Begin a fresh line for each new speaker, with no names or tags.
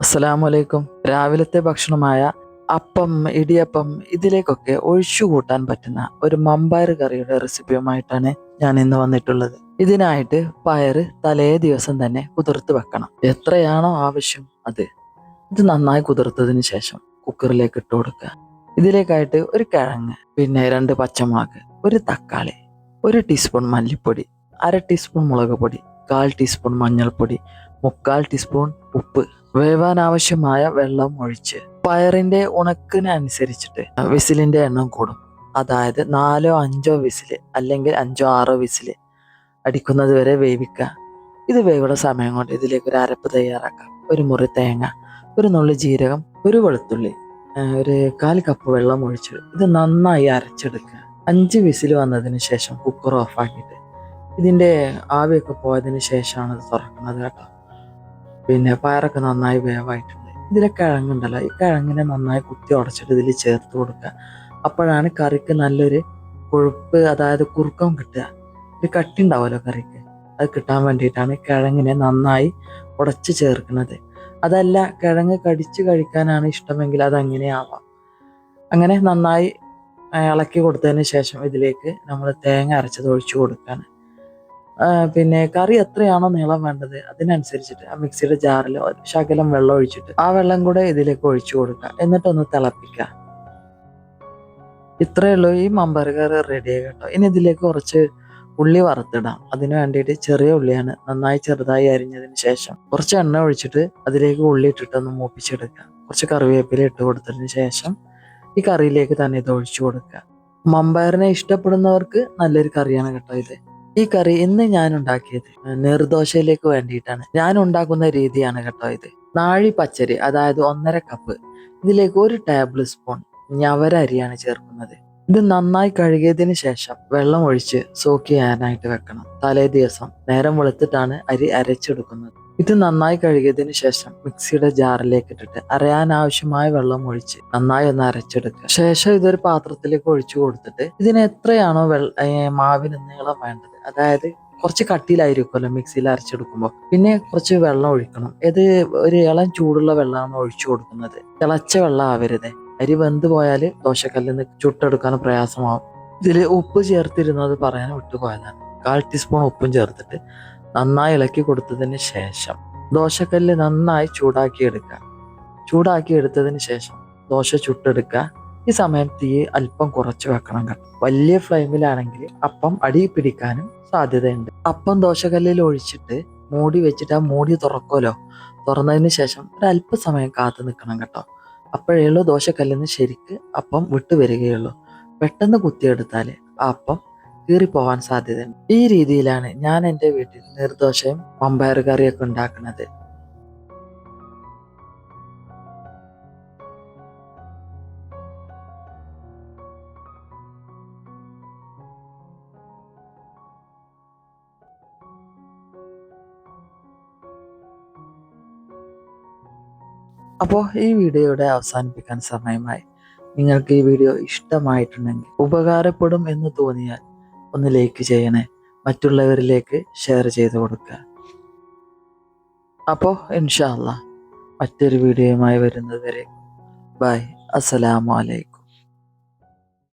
അസ്സലാമു അലൈക്കും രാവിലത്തെ ഭക്ഷണമായ അപ്പം ഇടിയപ്പം ഇതിലേക്കൊക്കെ ഒഴിച്ചു കൂട്ടാൻ പറ്റുന്ന ഒരു മമ്പാർ കറിയുടെ റെസിപ്പിയുമായിട്ടാണ് ഞാൻ ഇന്ന് വന്നിട്ടുള്ളത്. ഇതിനായിട്ട് പയറ് തലേ ദിവസം തന്നെ കുതിർത്ത് വെക്കണം. എത്രയാണോ ആവശ്യം അത്. ഇത് നന്നായി കുതിർത്തതിന് ശേഷം കുക്കറിലേക്ക് ഇട്ട് കൊടുക്കുക. ഇതിലേക്കായിട്ട് ഒരു കിഴങ്ങ് പിന്നെ രണ്ട് പച്ചമുളക് ഒരു തക്കാളി ഒരു ടീസ്പൂൺ മല്ലിപ്പൊടി അര ടീസ്പൂൺ മുളക് പൊടി കാൽ ടീസ്പൂൺ മഞ്ഞൾപ്പൊടി മുക്കാൽ ടീസ്പൂൺ ഉപ്പ്. വേവാൻ ആവശ്യമായ വെള്ളം ഒഴിച്ച് പയറിന്റെ ഉണക്കിനനുസരിച്ചിട്ട് വിസിലിന്റെ എണ്ണം കൂടും. അതായത് നാലോ അഞ്ചോ വിസിൽ അല്ലെങ്കിൽ അഞ്ചോ ആറോ വിസിൽ അടിക്കുന്നത് വരെ വേവിക്കുക. ഇത് വേവുള്ള സമയം കൊണ്ട് ഇതിലേക്ക് ഒരു അരപ്പ് തയ്യാറാക്കാം ഒരു മുറി തേങ്ങ ഒരു നുള്ളി ജീരകം ഒരു വെളുത്തുള്ളി ഒരു കാൽ കപ്പ് വെള്ളം ഒഴിച്ച് ഇത് നന്നായി അരച്ചെടുക്കുക. അഞ്ച് വിസിൽ വന്നതിന് ശേഷം കുക്കർ ഓഫാക്കിയിട്ട് ഇതിന്റെ ആവിയൊക്കെ പോയതിന് ശേഷമാണ് ഇത് തുറക്കുന്നത് കേട്ടോ. പിന്നെ പയറൊക്കെ നന്നായി വേവായിട്ടുണ്ട്. ഇതിലെ കിഴങ്ങുണ്ടല്ലോ ഈ കിഴങ്ങിനെ നന്നായി കുത്തി ഉടച്ചിട്ട് ഇതിൽ ചേർത്ത് കൊടുക്കുക. അപ്പോഴാണ് കറിക്ക് നല്ലൊരു കൊഴുപ്പ് അതായത് കുറുക്കം കിട്ടുക. ഒരു കട്ടി ഉണ്ടാവുമല്ലോ കറിക്ക്. അത് കിട്ടാൻ വേണ്ടിയിട്ടാണ് കിഴങ്ങിനെ നന്നായി ഉടച്ച് ചേർക്കുന്നത്. അതല്ല കിഴങ്ങ് കടിച്ച് കഴിക്കാനാണ് ഇഷ്ടമെങ്കിൽ അത് അങ്ങനെ ആവാം. അങ്ങനെ നന്നായി ഇളക്കി കൊടുത്തതിന് ശേഷം ഇതിലേക്ക് നമ്മൾ തേങ്ങ അരച്ചത് ഒഴിച്ചു കൊടുക്കുകയാണ്. ആ, പിന്നെ കറി എത്രയാണോ നീളം വേണ്ടത് അതിനനുസരിച്ചിട്ട് ആ മിക്സിയുടെ ജാറിൽ ശകലം വെള്ളം ഒഴിച്ചിട്ട് ആ വെള്ളം കൂടെ ഇതിലേക്ക് ഒഴിച്ചു കൊടുക്കുക. എന്നിട്ടൊന്ന് തിളപ്പിക്കുക. ഇത്രയേ ഉള്ളൂ ഈ മമ്പയർ കറി റെഡി ആയി കേട്ടോ. ഇനി ഇതിലേക്ക് കുറച്ച് ഉള്ളി വറുത്തിടാം. അതിന് വേണ്ടിയിട്ട് ചെറിയ ഉള്ളിയാണ് നന്നായി ചെറുതായി അരിഞ്ഞതിന് ശേഷം കുറച്ച് എണ്ണ ഒഴിച്ചിട്ട് അതിലേക്ക് ഉള്ളി ഇട്ടിട്ടൊന്ന് മൂപ്പിച്ചെടുക്കുക. കുറച്ച് കറിവേപ്പില ഇട്ട് കൊടുത്തതിന് ശേഷം ഈ കറിയിലേക്ക് തന്നെ ഇത് ഒഴിച്ചു കൊടുക്കുക. മമ്പയറിനെ ഇഷ്ടപ്പെടുന്നവർക്ക് നല്ലൊരു കറിയാണ് കേട്ടോ ഇത്. ഈ കറി ഇന്ന് ഞാൻ ഉണ്ടാക്കിയത് നീർദോശയിലേക്ക് വേണ്ടിയിട്ടാണ്. ഞാൻ ഉണ്ടാക്കുന്ന രീതിയാണ് കേട്ടോ ഇത്. നാഴി പച്ചരി അതായത് ഒന്നര കപ്പ്. ഇതിലേക്ക് ഒരു ടേബിൾ സ്പൂൺ ഞവര അരിയാണ് ചേർക്കുന്നത്. ഇത് നന്നായി കഴുകിയതിന് ശേഷം വെള്ളം ഒഴിച്ച് സോക്ക് ചെയ്യാനായിട്ട് വെക്കണം. തലേ ദിവസം നേരം വെളുത്തിട്ടാണ് അരി അരച്ചെടുക്കുന്നത്. ഇത് നന്നായി കഴുകിയതിന് ശേഷം മിക്സിയുടെ ജാറിലേക്ക് ഇട്ടിട്ട് അരയാൻ ആവശ്യമായ വെള്ളം ഒഴിച്ച് നന്നായി ഒന്ന് അരച്ചെടുക്കുക. ശേഷം ഇതൊരു പാത്രത്തിലേക്ക് ഒഴിച്ചു കൊടുത്തിട്ട് ഇതിന് എത്രയാണോ വെള്ള മാവിന് നീളം വേണ്ടത്. അതായത് കുറച്ച് കട്ടിയിലായിരിക്കുമല്ലോ മിക്സിയിൽ അരച്ചെടുക്കുമ്പോൾ. പിന്നെ കുറച്ച് വെള്ളം ഒഴിക്കണം. ഇത് ഒരു ഇളം ചൂടുള്ള വെള്ളമാണ് ഒഴിച്ചു കൊടുക്കുന്നത്. തിളച്ച വെള്ളം ആവരുത്. അരി വെന്ത് പോയാൽ ദോശക്കല്ലിൽ നിന്ന് ചുട്ടെടുക്കാൻ പ്രയാസമാവും. ഇതിൽ ഉപ്പ് ചേർത്തിരുന്നത് പറയാൻ വിട്ടുപോയതാണ്. കാൽ ടീസ്പൂൺ ഉപ്പും ചേർത്തിട്ട് നന്നായി ഇളക്കി കൊടുത്തതിന് ശേഷം ദോശക്കല്ല് നന്നായി ചൂടാക്കി എടുക്കുക ചൂടാക്കി എടുത്തതിന് ശേഷം ദോശ ചുട്ടെടുക്കുക. ഈ സമയം തീ അല്പം കുറച്ച് വെക്കണം കേട്ടോ. വലിയ ഫ്ലെയിമിലാണെങ്കിൽ അപ്പം അടി പിടിക്കാനും സാധ്യതയുണ്ട്. അപ്പം ദോശക്കല്ലിൽ ഒഴിച്ചിട്ട് മൂടി വെച്ചിട്ട് ആ മൂടി തുറക്കുമല്ലോ? തുറന്നതിന് ശേഷം ഒരു അല്പസമയം കാത്തു നിൽക്കണം കേട്ടോ. അപ്പോഴേ ഉള്ളൂ ദോശക്കല്ലിന് ശരിക്ക് അപ്പം വിട്ടു വരികയുള്ളൂ. പെട്ടെന്ന് കുത്തിയെടുത്താൽ ആ അപ്പം കീറിപ്പോവാൻ സാധ്യതയുണ്ട്. ഈ രീതിയിലാണ് ഞാൻ എന്റെ വീട്ടിൽ നീർദോശയും വമ്പയർ കറിയൊക്കെ ഉണ്ടാക്കുന്നത്. അപ്പോൾ ഈ വീഡിയോയുടെ അവസാനിപ്പിക്കാൻ സമയമായി. നിങ്ങൾക്ക് ഈ വീഡിയോ ഇഷ്ടമായിട്ടുണ്ടെങ്കിൽ ഉപകാരപ്പെടും എന്ന് തോന്നിയാൽ ഒന്ന് ലൈക്ക് ചെയ്യണേ. മറ്റുള്ളവരിലേക്ക് ഷെയർ ചെയ്ത് കൊടുക്കുക. അപ്പോൾ ഇൻഷാല്ല മറ്റൊരു വീഡിയോയുമായി വരുന്നത് വരെ ബൈ അസ്സലാമു അലൈക്കും